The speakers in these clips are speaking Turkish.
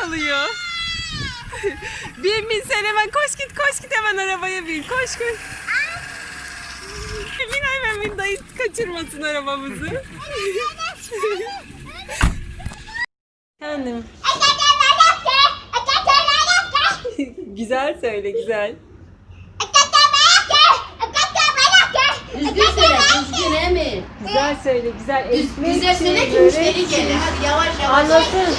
çalıyor. bin bin sen hemen koş git koş git hemen arabaya bin koş koş. bin hemen bin dayı kaçırmasın arabamızı. Efendim. güzel söyle güzel. Düzgün söyle, düzgün Emir. Güzel söyle güzel. Düz, Ekmek güzel söyle ki çiğ, müşteri gelir. Hadi yavaş yavaş. Anlasın.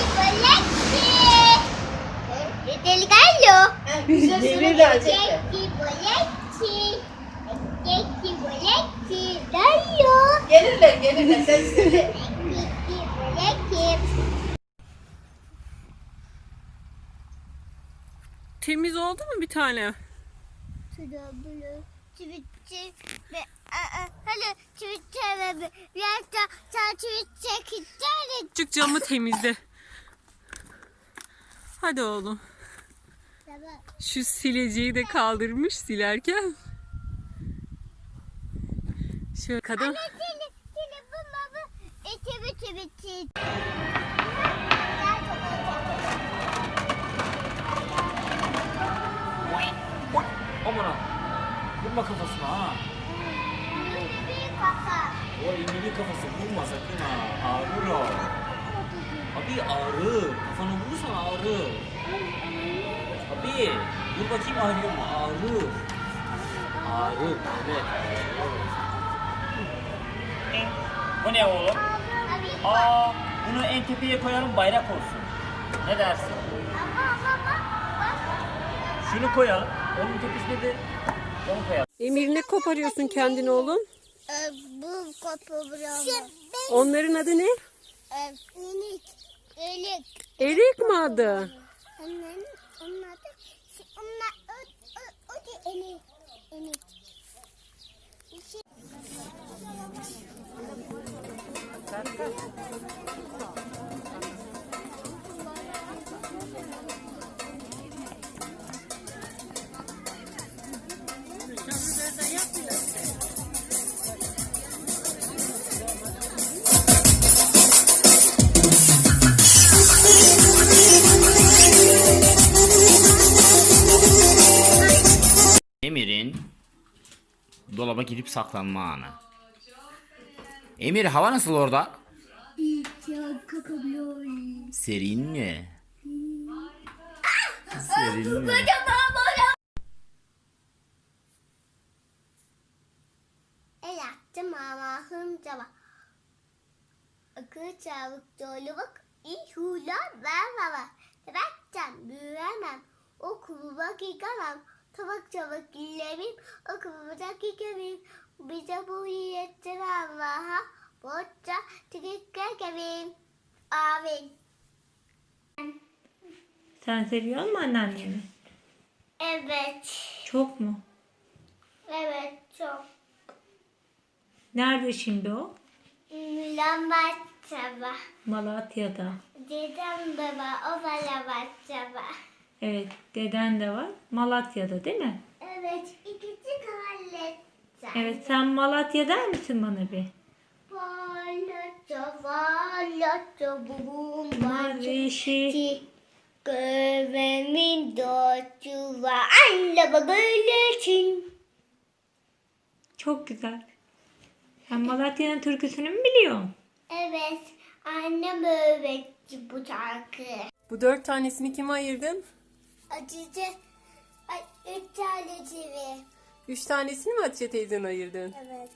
Ha, Güzel söyle Gelirler. Gelirler gelirler sen söyle. Ecci boletti. Temiz oldu mu bir tane? Suda bulu. Çivitçi ve hala çivitçi ve bir yerde sen çivitçi gider. Çık camı temizle. Hadi oğlum. Şu sileceği de kaldırmış silerken. Şöyle kadın. Ha. Vurma kafasına ha. O İngiliz kafası vurma sakın ha. Ağrır o. Abi ağrır. Kafana vurursan ağrır. Abi dur bakayım ağrıyor mu? Ağrır. Ağrır. Evet. Bu ne oğlum? Aa, bunu en tepeye koyalım bayrak olsun. Ne dersin? Şunu koyalım. Onun tepesine de onu koyalım. Emir ne koparıyorsun kendin oğlum? Ee, bu kopu buramı. Onların adı ne? Ee, inik. İlik. Erik mi adı? Onların, onlar da, onlar, o, o, o da inik. İnik. Şey- Emir'in dolaba gidip saklanma anı. Emir hava nasıl orada? Serin mi? Serin mi? El attım ama hınca bak. Akıl çabuk dolu bak. İyi huylar ver baba. Tebekten büyüyemem. Okuluma gidemem. Tabak çabuk giyerim. Okuluma giderim. Bize bu yeter Allah'a. Borçça teşekkür ederim. Amin. Sen seviyor musun anneanneni? Evet. Çok mu? Evet çok. Nerede şimdi o? Lambat. Malatya'da. Dedem baba o bana çaba. Evet, deden de var. Malatya'da değil mi? Evet, ikisi halledeceğim. Evet, sen Malatya der misin bana bir? Valatça, valatça, bubum, valatça. Gövemin dostu var. Anne baba için. Çok güzel. Sen Malatya'nın türküsünü mü biliyorsun? Evet, annem öğretti bu şarkı. Bu dört tanesini kime ayırdın? Acıcı, ay, üç tane çivi. Üç tanesini mi Hatice teyzen ayırdın? Evet.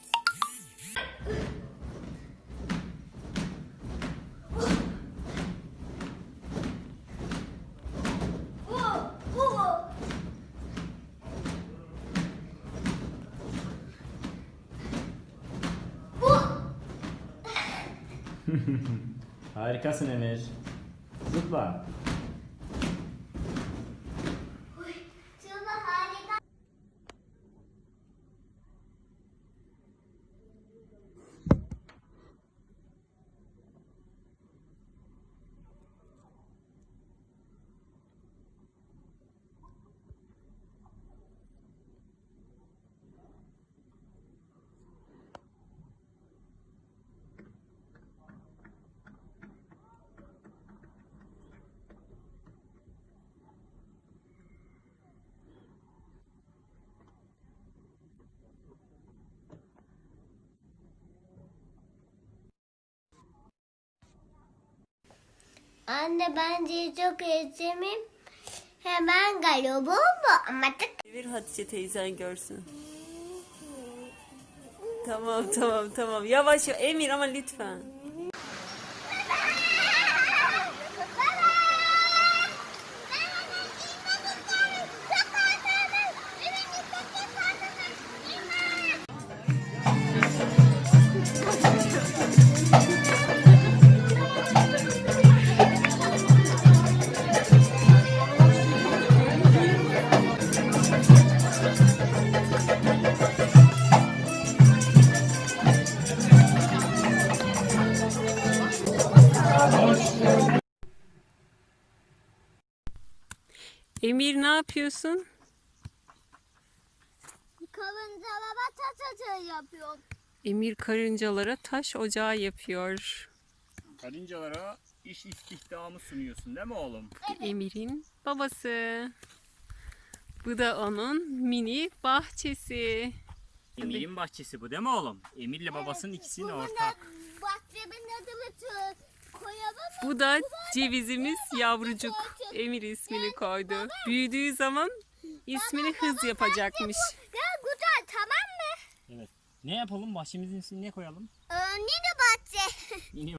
Harikasın Emir. Zıpla. Anne bence çok özlemim. Hemen galiba bu ama tık. Çevir Hatice teyzen görsün. Tamam tamam tamam. Yavaş. Emir ama lütfen. Emir ne yapıyorsun? Kalınca baba tatatı yapıyor. Emir karıncalara taş ocağı yapıyor. Karıncalara iş istihdamı sunuyorsun değil mi oğlum? Emir'in babası. Bu da onun mini bahçesi. Emir'in bahçesi bu değil mi oğlum? Emir'le babasının ikisinin ortak. Bahçemin mı? Bu da cevizimiz yavrucuk. Emir ismini koydu. Büyüdüğü zaman ismini hız yapacakmış. Ya güzel tamam mı? Evet. Ne yapalım? Bahçemizin ismini ne koyalım? Ee, Nini bahçe. Yeni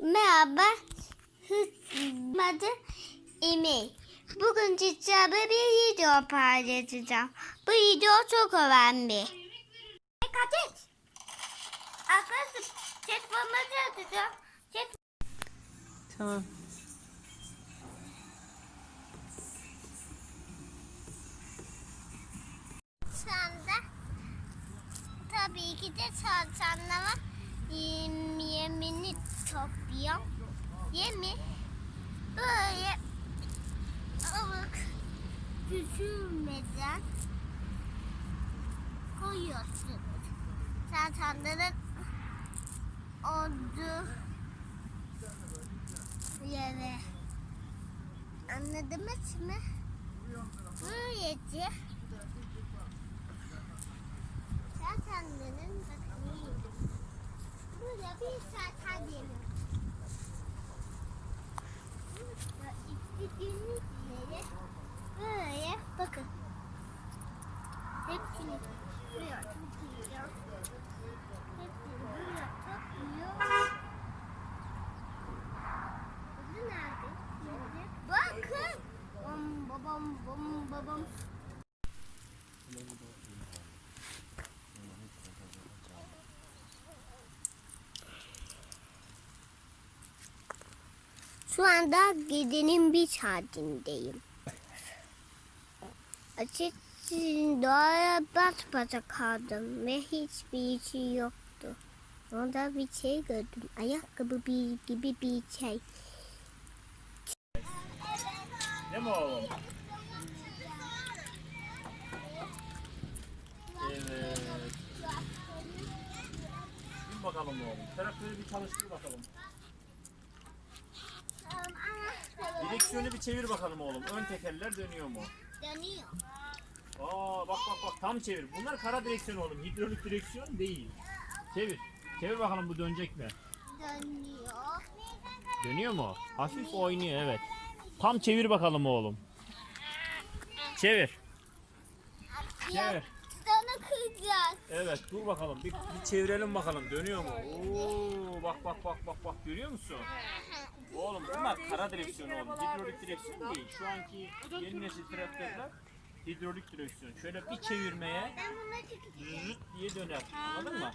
Merhaba. Adı Emel. Bugün sizlerle bir video paylaşacağım. Bu video çok önemli. Dikkat et. Arkadaşlar çekmemizi atacağım. Tamam. Şu anda tabii ki de çalışanlara yem, yemini topluyorum. Yemi böyle ılık düşürmeden koyuyorsunuz. Çalışanların olduğu yere. Anladınız mı? Böylece Zatenlerin bakayım. Burada bir Şu anda gecenin bir saatindeyim. Açıkçası doğaya baş başa kaldım ve hiçbir şey yoktu. Orada bir şey gördüm. Ayakkabı bir, gibi bir şey. Değil mi oğlum? Evet. Bir bakalım oğlum. Traktörü bir çalıştır bakalım. Direksiyonu bir çevir bakalım oğlum. Ön tekerler dönüyor mu? Dönüyor. Aa bak bak bak tam çevir. Bunlar kara direksiyon oğlum. Hidrolik direksiyon değil. Çevir. Çevir bakalım bu dönecek mi? Dönüyor. Dönüyor mu? Hafif oynuyor evet. Tam çevir bakalım oğlum. Çevir. Çevir. Kızacağız. Evet dur bakalım. Bir, bir çevirelim bakalım. Dönüyor mu? Oo, bak bak bak bak bak görüyor musun? Oğlum bunlar kara direksiyon oğlum. Hidrolik direksiyon değil. Şu anki yeni nesil traktörler hidrolik direksiyon. Şöyle bir çevirmeye zıt diye döner. Anladın mı?